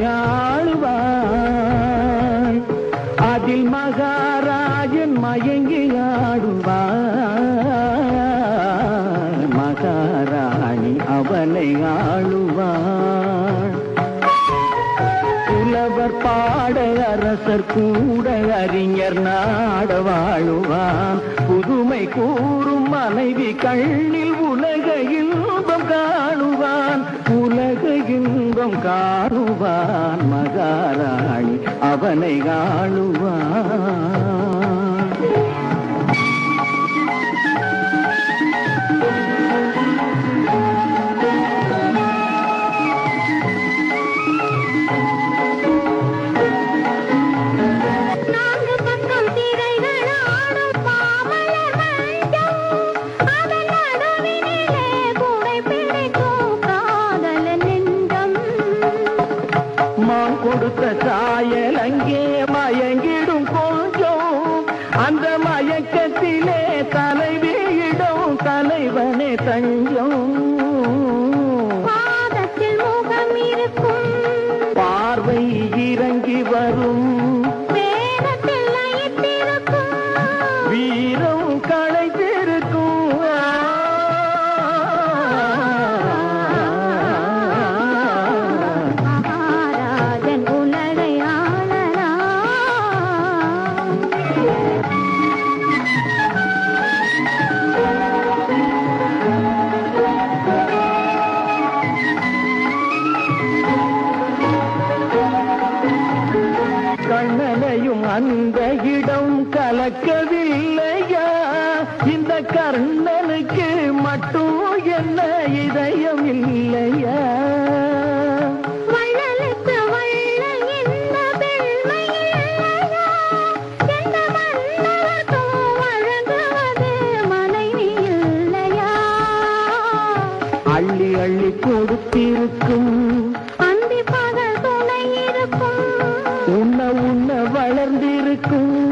அவனை ஆளுவான் அதில் மகாராஜன் மயங்கி ஆடுவான். மகாராணி அவனை ஆளுவான். புலவர் பாட அரசர் கூட அறிஞர் நாட வாழுவான் புதுமை கூறும் மனைவி கண்ணில் உலக இன்பம் தூரம் காணுவான் மகாராணி அவனை ஆளுவான் கொடுத்த சாயல் அங்கே அந்த இடம் கலக்கவில்லையா? இந்த கர்ணனுக்கு மட்டும் என்ன இதயம் இல்லையா? அள்ளி அள்ளி கொடுத்திருக்கும் அந்தி பகல் துணை இருக்கும். तू